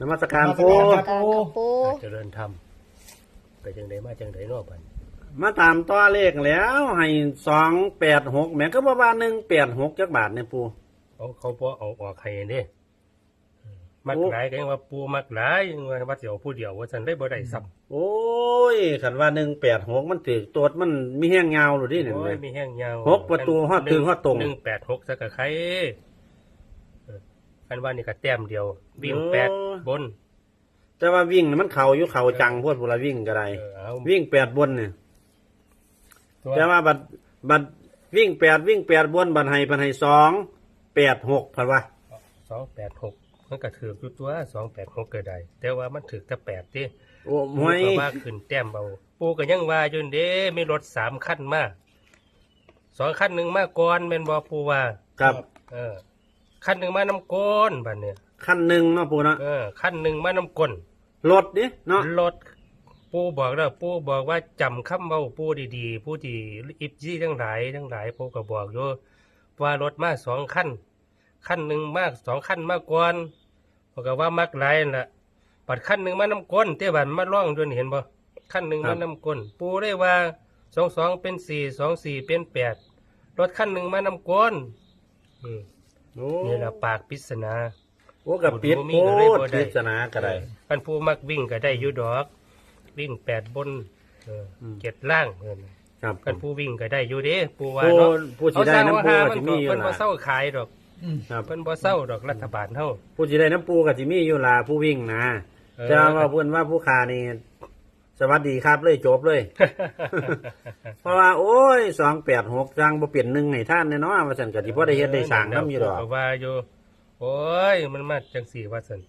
นมัสการปูนมัสการครับ ปู ปูเจริญธรรมไปจังไดมาจังไดเนอกบัดมาตามตัวเลขแล้ว ให้สองแปดหกแม่ก็บ่ว่าหนึ่งแปดหกจักบาทเนี่ยปู เขาเขาบ่เอาออกให้เด้อืมมักโอ้ หลายก็ยังว่าปูมักหลายยังว่าว่าสิเอาผู้เดียวว่าซั่นได้บ่ได้ซับโอ้ยขันว่าหนึ่งแปดหกมันถือตัวมันมีแห้งยาวหรือดิเนี่ยโอ้ยมีแห้งยาวหกประตูฮอดถึงฮอดตรง 186ซะก็ใครเอ ออันว่านี่ก็แต้มเดียว วิ่งแปดบนแต่ว่าวิ่งน่ะมันเข่าอยู่เข่าจังพวดเวลาวิ่งก็ได้ เออเอาวิ่งแปดบนเนี่ยตัวแต่ว่าบัดบัดวิ่งแปดวิ่งแปดบนบัดให้บัดให้สองแปดหกพันวะ286มันก็ถืออยู่ตัว286ก็ได้ แต่ว่ามันถือแต่8ติโอ้ปูห่วยก็ว่าขึ้นแต้มเบาปูก็ยังว่าอยู่เด้มีรถสามคันมาสองคันหนึ่งมาก่อนเป็นบอปูว่า ครับ เออ คันหนึ่งมาน้ำก้นบัดเนี่ยขั้นหนึ่งเนาะปูเนาะเออคันหนึ่งมาน้ำก้นรถดิเนาะรถปูบอกแล้วปูบอกว่าจำคำเบาปูดีๆ ผู้ที่อิบจี้ทั้งหลายทั้งหลายปูก็บอกอยู่ว่ารถมาสองคันคันหนึ่งมาสองคันมาก่อนบอกก็ว่ามักหลายนั่นล่ะปัดคันหนึ่งมาน้ำก้นเต้บันมาล่องด้วยนี่เห็นบ่คันหนึ่งมาน้ำก้นปูได้ว่าสองสองเป็นสี่สองสี่เป็นแปดรถคันหนึ่งมาน้ำก้นอืม โอ้นี่แหละปากปริศนาโอ้กับปิดบ่มีโอ้ก็เลยบ่ได้ปริศนาก็ได้พันผู้มักวิ่งก็ได้อยู่ดอก วิ่งแปดบนเอออมเจ็ดล่างเออครับพันผู้วิ่งก็ได้อยู่เด้ปูว่าผู้เนาะผู้สิได้น้ำปูเอาก็สร้างสิว่าหามีอยู่เพิ่นบ่ล่ะเศร้าขายดอกอืมครับเพิ่นบ่เศร้าดอกรัฐบาลเฮาผู้สิได้น้ำปูก็สิมีอยู่ล่ะผู้วิ่งนะเออแต่ว่าเพื่อนว่าผู้ขานี่ สวัสดีครับเลยจบเลย เพราะว่า โอ้ยสองแปดหกจังบ่เปลี่ยนหนึ่งให้ท่านแน่เนอนว่าสันก็สิบ่ได้เฮ็ดได้สร้างน้ำอยู่ดอกเว่าอยู่โอ้ยมันมาจังสี่ว่าซั่น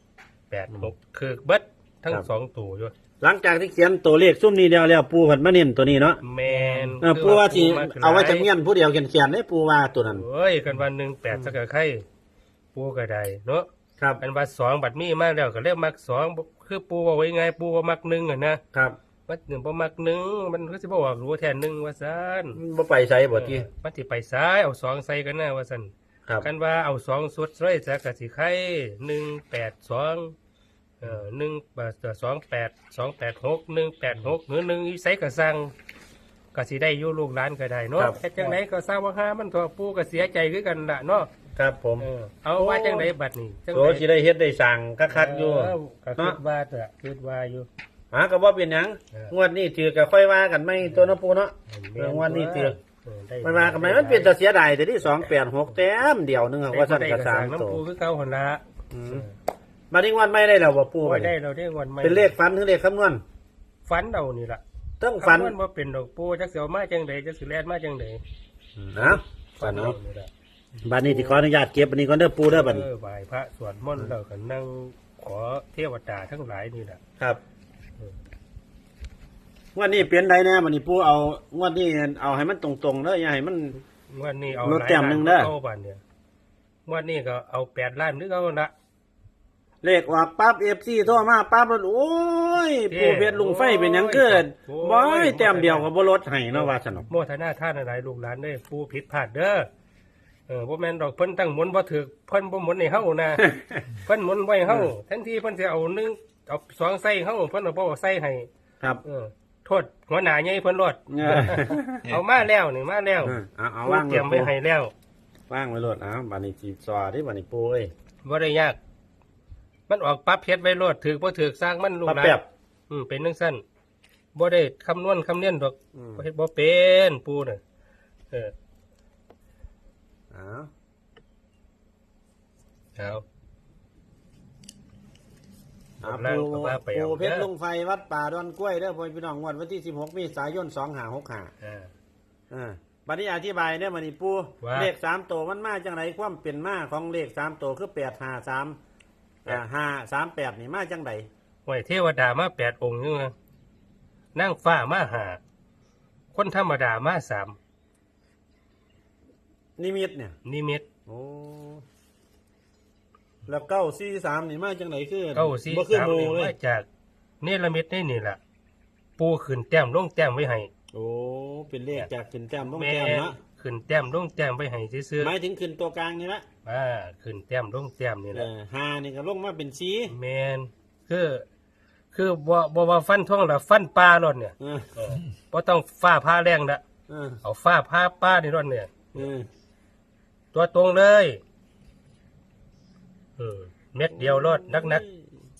แปดหกคือเบิดทั้งสองตัวอยู่หลังจากที่เขียนตัวเลขซุ่มนี้เดียวแล้วปูผัดมาเน้นตัวนี้เนาะแมนเออปูว่าสิมักหลยเอาไว้จะเมียนผู้เดียวเขียนเขียนได้ปูว่าตัวนั้นโอ้ยกันวันหนึ่งแปดสักกะไข่ปูก็ได้เนาะครับอันว่าสองบัดมีมาแล้วก็เรียกมักสอง คือปูว่าไว้ไงปูว่ามักหนึ่งอะนะครับมักหนึ่งบ่มักหนึ่งมันก็สิบ่ออกรู้แทนหนึ่งว่าซั่นบ่ไปใส่บ่ที่เออมันสิไปซ้ายเอาสองใส่กันนะว่าซั่นครับกันว่าเอาสองสุดเลยจะกะสิไข่หนึ่งแปดสองเอ่อหนึ่งเอ่อสองแปดสองแปดหกหนึ่งแปดหกหรือหนึ่งอีไสก็สั่งก็สิได้อยู่ลูกหลานก็ได้เนาะครับแต่จังไหนก็ทราบว่าห้ามันตัวปูก็เสียใจคือกันละเนาะ ครับผมเออเอาว่าจังไหนบัดนี้จังโตสิได้เฮ็ดได้สร้างคักๆอยู่เก็คิดว่าแต่คิดว่าอยู่ หาก็บ่เป็นหยังเออ งวดนี้ถือก็ค่อยว่ากันไม่ตัวเนาะปูเนาะเออวันนี้เตือนได้มันมากันไหมมันเป็นแต่เสียดายแต่ที่286แต้มเดียวหนึงอะว่าซั่นได้ก็กระสาสามงโตน้ำปูคือเก่าหั่นละอืมมาที่งวดไม่ได้แล้วบ่ปูโอ้บัยดได้นี้เราได้วันใหม่เป็นเลขฝันหรือเลขคำนวณฝันเอานี่ล่ะต้องฝันคำว่าเป็นดอกปูจักเสียวมาจังไดจักสิแลนมาจังไดนะฝันเนาะ นี่ล่ะ บัดนี้ที่ขออนุญาตเก็บอันนี้ก่อนเด้อปูเด้อบัดนี้เออไหว้พระสวดมนต์แล้วก็นั่งขอเทวดาทั้งหลายนี่แหละครับงวดนี้เปลี่ยนได้แน่บัดนี้ปูเอางวดนี้เอาให้มันตรงๆเด้ออย่าให้มัน งวันนี้เอาลดแต้มหนึ่งเด้อ เข้าบ้านเนี่ยงวันนี้ก็เอาแปดล้านหรือเอาละเลขออกปั๊บ FC โทรมาปั๊บแล้วโอ้ยปูเพชรลุงไฟเป็นหยังเกิดบ่ยแต้มเดียวก็บ่ลดให้เนาะว่าซั่นเนาะโมทนาท่านอะไรลูกหลานเด้อปูผิดพลาดเด้อ เออบ่แม่นดอกเพิ่นตั้งหมุนบ่ถูกเพิ่นบ่หมุนให้เฮานะ เพิ่นหมุนไว้ให้เฮาทันทีเพิ่นสิเอาหนึ่งเอาสองใส่เฮาเพิ่นเอาบ่เอาใส่ให้ครับเออโทษหัวหน้าใหญ่เพิ่นรอดเออเอามาแล้วนี่มาแล้วเออเอาเอาปูวางเตรียมไว้ให้แล้วว่างไว้โลดเอาบัดนี้สิซอที่บัดนี้ปูเอ้ยบ่ได้ยาก มันออกปั๊บเฮ็ดไว้โลดถือบ่ถือสร้างมันลูกปั๊บหลานแป๊บอืมเป็นจังซั่นบ่ได้คำนวณคำเนียนดอกอืมบ่เฮ็ดบ่เป็นปูน่ะเออเอาเอาเอาแล้วปูก็ว่าไปเอา ปูเพชรเด้อลุงไฟวัดป่าดอนกล้วยเด้อพ่อพี่น้องงวดวันที่16เมษายน2565อ่า อ่าบัดนี้อธิบายเนี่ยบัดนี้ปูว่า เลขสามตัวมันมาจังไรความเป็นมาของเลขสามตัวคือ853อ่า538นี่มาจังไดไว้เทวดามาแปดองค์อยู่นะนั่งฟ้ามาหา คนธรรมดามาสาม นิมิตเนี่ย นิมิต โอ้แล้วเก้าสี่สามนี่มาจังไหนคือเก้าสี่บ่คือสามหมูนี่เลมายจากเนรมิตนี่นี่ล่ะปูขึ้นแต้มลงแต้มไว้ให้โอ้ เป็นเลขจากขึ้นแต้มลงแม่แต้มนะขึ้นแต้มลงแต้มไว้ให้ซื่อหมายถึงขึ้นตัวกลางนี่ละๆอ่าขึ้นแต้มลงแต้มนี่เอล่ะอหานี่ก็ลงมาเป็นสีแมนคือ คือบ่บ่ว่าฟันท่องละฟันปลารถเนี่ยเออเออบ่ต้องฟ้าผ้าแรงละเออเอาฟ้าผ้าป้านี่รถเนี่ย เออ ตัวตรงเลยเออเม็ดเดียวรถนักนัก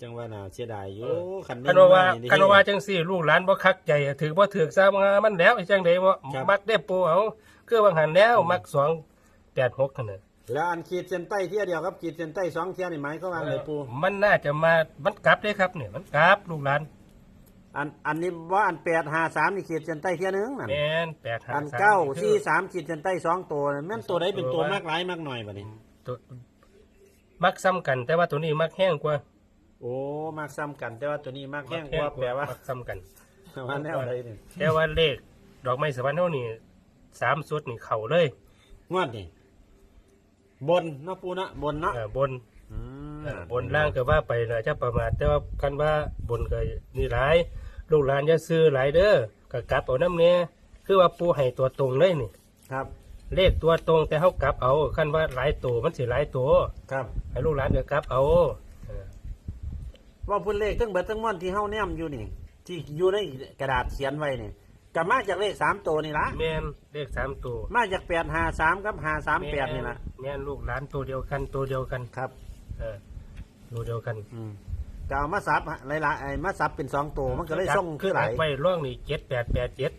จังว่าน่าเสียดายอยู่คันๆคันว่าว่าคันว่าว่าจังซี่ลูกหลานบ่คักใจถือบ่ถือซะมันมันแล้วไอ้จังได๋บ่มักได้ปูเอาคือว่าหันแล้วมัก286คั่นน่ะแล้วอันขีดเส้นใต้เที่ยเดียวครับขีดเส้นใต้สองเที่ยนี่หมายเขามว่าเลยปูมันน่าจะมามันกลับได้ครับเนี่ยมันกลับลูกหลาน อันอันนี้ว่าอันแปดห้าสามนี่ขีดเส้นใต้เที่ยหนึงนั่นแม่นแปดหาอันสามเก้าคือสี่สามขีดเส้นใต้สองตัวนั่นแม่นตัวใดเป็นตัวมากหลายมากหน่อยบัดนี้ตัวมักซ้ำกัน แต่ว่าตัวนี้มักแห้งกว่าโอ้มากซ้ำกัน แต่ว่าตัวนี้มากแห้งกว่าแปลว่ามักซ้ำกัน ว่าแนวใดนี่แต่ว่าเลขดอกไม้สวรรค์เท่านี่สามสุดนี่เข่าเลยงวดนี่บนเนาะปูเนาะบนเนาะเออบนอืมเออบนล่างก็ว่าไปนะจะประมาทแต่ว่ากันว่าบนก็นี่หลาย ลูกหลานจะซื้อหลายเด้อก็กลับเอาน้ำเนี่ยคือว่าปูให้ตัวตรงเลยนี่ ครับ เลขตัวตรงแต่เขากลับเอาคันว่าหลายตัวมันสิหลายตัวครับให้ลูกหลานก็กลับเอาเออว่าพุ่นเลขทั้งเบิดทั้งมวลที่เฮาแนมอยู่นี่ ที่อยู่ในกระดาษเขียนไว้นี่ก็มาจากเลขสามตัวนี่ละแม่นเลขสามตัวมาจากแปดห้าสามกับห้าสามแปดนี่ละแม่นลูกหลานตัวเดียวกันตัวเดียวกัน ครับ เออตัวเดียวกัน อืม ก็เอามาซับหลายๆไอ้มาซับเป็นสองตัวมันก็เลยส่งคือหลายไว้ร่องนี่เจ็ดแปดแปดเจ็ด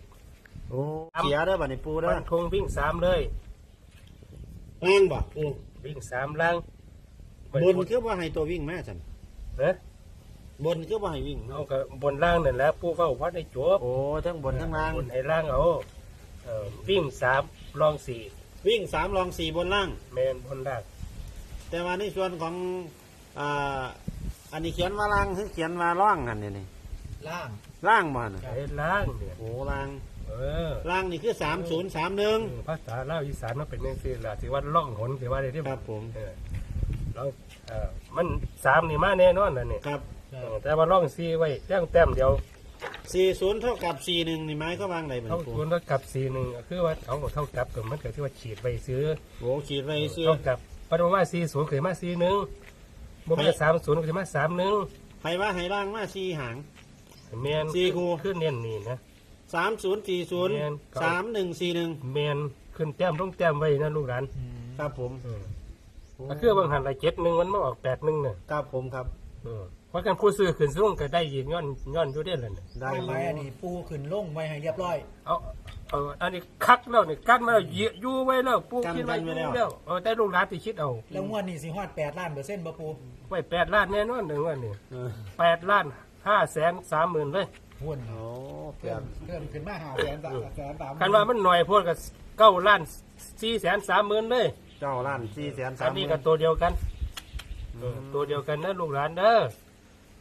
โอ้เสียเด้อบัดนี้ปูเด้ฟัอนธงวิ่งสามเลยแป้งบ่ปูวิ่งสามล่างบนคือว่าให้ตัววิ่งแม่ฉันเอ๊ะบนคือว่าให้วิ่งเอากับบนล่างนั่นแหละผู้เฝ้าวัดได้จบโอ้ทั้งบนทั้งล่างบนให้ล่างเอาเออวิ่งสามรองสี่วิ่งสามรองสี่บนล่างแมนบนล่างแต่ว่าในส่วนของอ่า อันนี้เขียนว่าล่างคือเขียนว่าร่องอันนี้นี่ล่าง ล่างบ่น่ะไอ้ล่างเนี่ยโอ้ล่าง เออล่างนี่คือสามศูนย์สามหนึ่ง ภาษาลาวอีสานมันเป็นเรื่องสี่ละที่ว่าล่องหนที่ว่าได้ที่ครับผม เออแล้วเออมันสามนี่มาแน่นอนนะเนี่ยครับเออแต่ว่าล่องสี่ไว้แต้มแต้มเดียวสี่ศูนย์เท่ากับสี่หนึ่งนี่ไม้เขาวางไหนบัดเท่านี้ปูคูณเท่ากับสี่หนึ่งคือว่าเอาเท่ากับก็มันก็ที่ว่าฉีดไปซื้อโอ้ขีดไว้เสื้อเท่ากับปรมาสี่ศูนย์เคยมาสี่หนึ่ง บ่มาสามศูนย์เคยมาสามหนึ่งใครว่าให้ล่างมาสี่หางเมนสี่คู่ ขึ้นเน้นนี่นะ สามศูนย์สี่ศูนย์แม่นครับ สามหนึ่งสี่หนึ่งเมนขึ้นแต้มลงแต้มไว้นะลูกหลานครับผมเออก็คือบางหันละเจ็ดหนึ่งมันมาออกแปดหนึ่งเนี่ยครับผมครับ เออ เพราะกันผู้ซื้อขึ้นสูงก็ได้ยินย้อนย้อนอยู่ได้เลยเนี่ยได้ได้อไหมยู่อันนี้ปูขึ้นลงไว้ให้เรียบร้อย เอาเอาอันนี้คักแล้วนี่กันมาแล้วเหยียอยู่ไว้แล้วปูคิดไว้อยู่แล้วเออแต่ลูกหลานที่คิดเอา แล้วงวดนี้สิฮอดแปดล้านเปอร์เซ็นต์ป่ะปูไว้แปดล้านแน่นอนหนึ่งวันนี้เออแปดล้านห้าแสนสามหมื่นเลยหุ้นโอ้แปเพิ่ดมเพิ่มขึ้นมาหาแสนสามแสนสามคันว่ามันหน่อยพวกกับเก้าล้านสี่แสนสามหมื่นเลยเจ้าล้านสี่แสนสาอัมนหนี้มื่ก็นตัวเดียวกันเออตัวเดียวกันนะลูกหลานเด้อ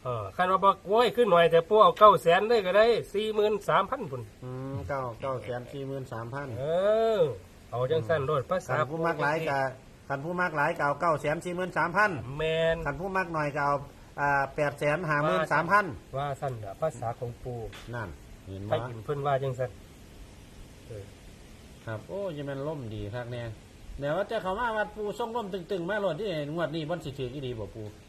เออคันว่าบอกโอ้ยขึ้นหน่อยแต่พวกเอาเก้าแสนเลยก็ได้สี่หมื่นสามพันพุ่นอืมเก้าเก้าแสนสี่หมื่นสามพันเออ เอาจังสั้นโลดภาษาขันผู้มากหลายกะขันผู้มากหลายกะเอาเก้าแสนสี่หมื่นสามพันแมนขันผู้มากหน่อยกะเอาอ่าแปดแสนห้าหมื่นสามพันว่าสั้นละภาษาของปูนั่นเห็นไหไปมอินเพิ่นว่าจังสั้นเออครับโอ้ยมันล่มดีครับเนี่ยเดี๋ยวว่าจะเขามาวัดปูส่งล่มตึงๆมาหลดที่งวดนี้บนสิถือกี่ดีบ่ปูอืม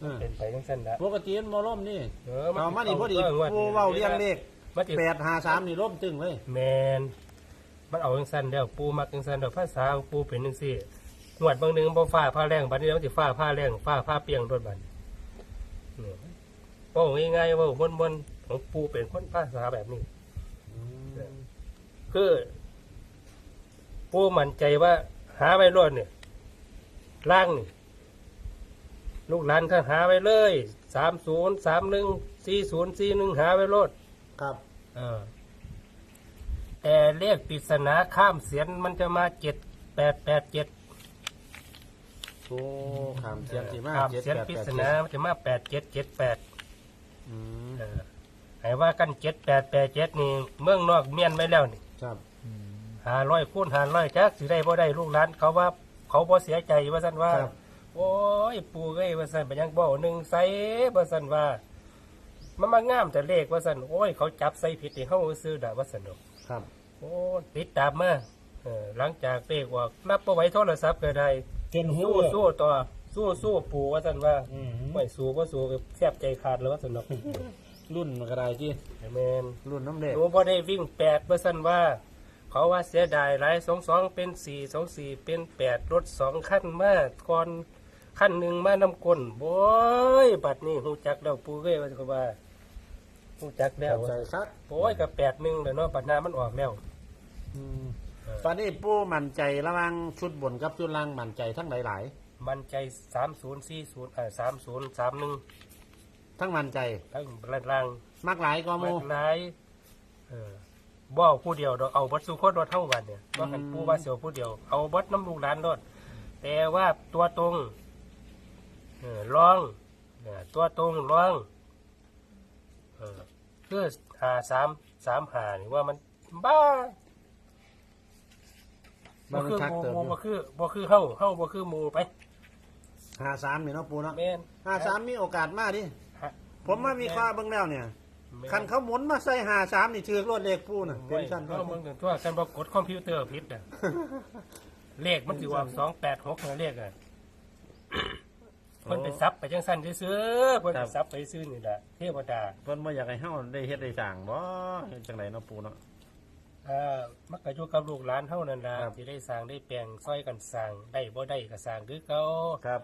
เออเป็นไปจังสั้นละปกติมันบ่ล่มนี่เออเอามานี่พอดีเงวปูเว้าเรียงเลขมันสิแปดห้าสามนี่ล่มตึงเลยแมนมันเอาจังสั้นแล้วปูมักจังสั้นแล้วภาษาของปูเป็นจังซี่งวดบางหนึงบ่ฟ้าผ้าแรงบัดนี้มันสิฟ้าผ้าแรงฟ้าผ้าเปียงโดดบัดเนี่ยเว้าง่ายๆเว้าม่วนๆของปูเป็นคนภาษาแบบนี้คือปูมั่นใจว่าหาไว้รอดเนี่ยล่างนี่ ลูกหลานท่านหาไว้เลยสามศูนย์สามหนึ่งสี่ศูนย์สี่หนึ่งหาไว้รอดครับ เออ แต่เลขปริศนาข้ามเสียนมันจะมาเจ็ดแปดแปดเจ็ดโอ้ขามเสียนสีมาข้ามเจ็ดเสียนแปดปริแปดศเจ็นาดมันจะมาแปดเจ็ดเจ็ดแปดอืมเออให้ว่ากันเจ็ดแปดแปดเจ็ดนี่เมืองนอกเมียนไว้แล้วนี่ครับหาร้อยคูณหาร้อยจักสิได้บ่ได้ลูกหลานเขาว่า เขาบ่เสียใจว่าซั่นว่า ครับ โอ้ยปู่เอ้ยว่าซั่นเป็นหยังบ่หนึ่งใส่ว่าซั่นว่า มันมางามแต่เลขว่าซั่นโอ้ยเขาจับใส่ผิดให้เฮาซื้อดาว่าซั่นดอกครับ โอ้ติดตามมาเออหลังจากเลขออกนับบ่ไหวโทรศัพท์ก็ได้จนหูสู้สู้ต่อสู้สู้ปูว่าซั่นว่าอืมไม่สู้บ่สู้ก็แทบใจขาดแล้วว่าซั่นดอกรุ่นมันก็ได้ที่แม่น รุ่นน้ำเด็กหนูบ่ได้วิ่งแปดว่าซั่นว่า เขาว่าเสียดายหลาย22เป็น4 24เป็น8รถสองคันมาก่อน คันหนึงมานำก้นโอ้ยบัดนี้ฮู้จักแล้วปูเอ้ยว่าซั่นว่าฮู้จักแล้วใจคักโอ้ยก็8 1แล้วเนาะบัดหน้ามันออกแล้วอืมตอนนี้ปูมั่นใจระหว่างชุดบนกับชุดล่างมั่นใจทั้งหลายมันใจ3040เอ่อ3031ๆทั้งมั่นใจทั้งล่างมากหลายก็ๆโมมันหลายเออบ่เอาผู้เดียวดอกเอาเบัดสุคนรถเท่าวันเนี่ยว่ากันอืมปูว่าเสียวผู้เดียวเอาเบัดน้ำลูกหลานรถแต่ว่าตัวตรงเออ รองเออตัวตรงรองเออคือหาสามสามหานี่ว่ามันบ้าบ้าบ่มันคือคักหมูเติมบ่คือบ่คือเฮาเฮาบ่คือหมูไปหาสามนี่เนาะปูเนาะแม่นหาสามมีโอกาสมากดิฮะผมมามีข้อเบิ่งแล้วเนี่ยแม่คันเขาหมุนมาใส่หาสามนี่ถือรถเลขปูน่ะเป็ไว้นชั้นเอามึงถึงตัวกันบ่กดคอมพิวเตอร์ผิดน่ะเลขมันสิว่าสองแปดหกเลขอะ มันไปซับไปจังสั้นซื้อๆเพิ่นไปซับไปซื้อนี่แหละเทวดาเพิ่นบ่อยากให้เฮาได้เฮ็ดได้สร้างบ่เฮ็ดจังไดเนาะปูเนาะเอ่อมักกะอยู่กับลูกหลานเฮานั่นล่ะครับสิได้สร้างได้แปลงซอยกันสร้างได้บ่ได้ก็สร้างคือเก่าครับ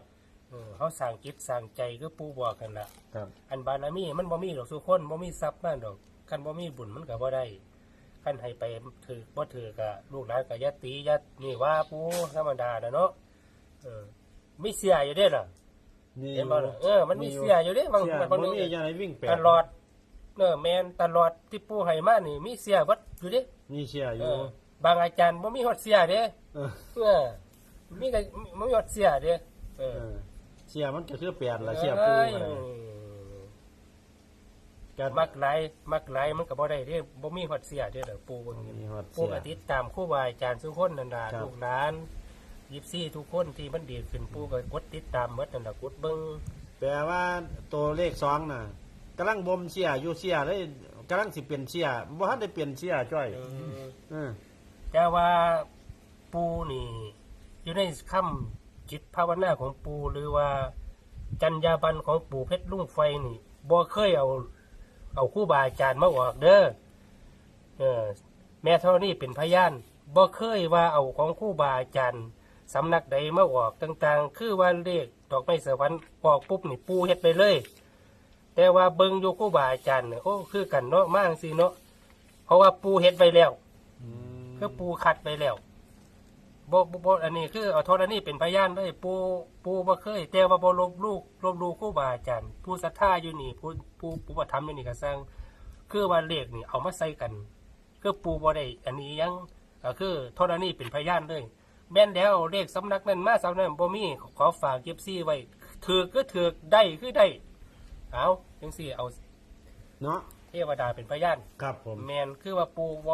เออเฮาสร้างจิตสร้างใจคือปู่บอกกันล่ะครับอันบารมีมันบ่มีดอกสุคนบ่มีทรัพย์มาดอกคันบ่มีบุญมันก็บ่ได้คันให้ไปถือบ่ถือก็ลูกหลานก็อย่าตีอย่านี่ว่าปู่ธรรมดาน่ะเนาะเออมีเสียอยู่เด้ล่ะ นี่เห็นบ่ล่ะเออมันมีเสียอยู่เด้บางเสียบางบ่นึงมีจังไดวิ่งแปดตลอดเนอแมนตลอดที่ปู่ให้มานี่ มีเสียเบัดอยู่เด้มีเสียอเอยู่อบางอาจารย์บ่มีฮอดเสียเด้เออเออมีก็บ่มีฮอดเสียเด้เอเอออเสียมันก็คือแปดละเสียปูอ้ยก็ได้การมักหลายมักหลายมันก็บ่ได้เด้บ่มีฮอดเสียเด้อเด้อปู่เบิ่งมีฮอดปู่เสียก็ติดตามครูบาอาจารย์ทุกคนนั่นล่ะครับลูกหลาน ยิบซี่ทุกคนที่มันดีขึ้นปู่ก็กดติดตามหมดนั่นล่ะกดเบิ่งแปลว่าตัวเลขสองน่ะกำลังบ่มเสียอยู่เสียเลยกำลังสิเปลี่ยนเสียบ่ทันได้เปลี่ยนเสียจ้อยเออเออแต่ว่าปูนี่อยู่ในคำจิตภาวนาของปูหรือว่า จัญญาบันของปู่เพชรลุงไฟนี่บ่เคยเอา เอาครู่บาอาจารย์มาออกเด้อเออแม่เท่านี้เป็นพยานบ่เคยว่าเอาของครู่บาอาจารย์ สำนักใดมาออกต่างๆ คือว่าเลขดอกไม้สวรรค์ออกปุ๊บนี่ปูเฮ็ดไปเลย แต่ว่าเบิ่งอยู่ครู่บาอาจารย์เนี่ยโอ้คือกันเนาะมากสิเนาะเพราะว่าปูเฮ็ดไปแล้วอืมคือปูขัดไปแล้วบ่บ่บ่อันนี้คือเอาโทษอันนี้เป็นพยานได้ปูปูบ่เคย แต่ว่าบ่ลบลูกลบลูครูบาอาจารย์ผู้ศรัทธาอยู่นี่ผู้ผู้ผู้ประทับอยู่นี่ก็สร้างคือว่าเลขนี่เอามาใส่กัน คือปูบ่ได้อันนี้ยังก็คือโทษอันนี้เป็นพยานเลย แม่นแล้วเลขสำนักนั้นมาสำนักนั้นบ่มีขอฝากเก็บซี่ไว้ถือก็ถือได้คือได้เอาจังซี่เอาเนาะเทวดาเป็นพยานครับผม แม่นคือว่าปูบ่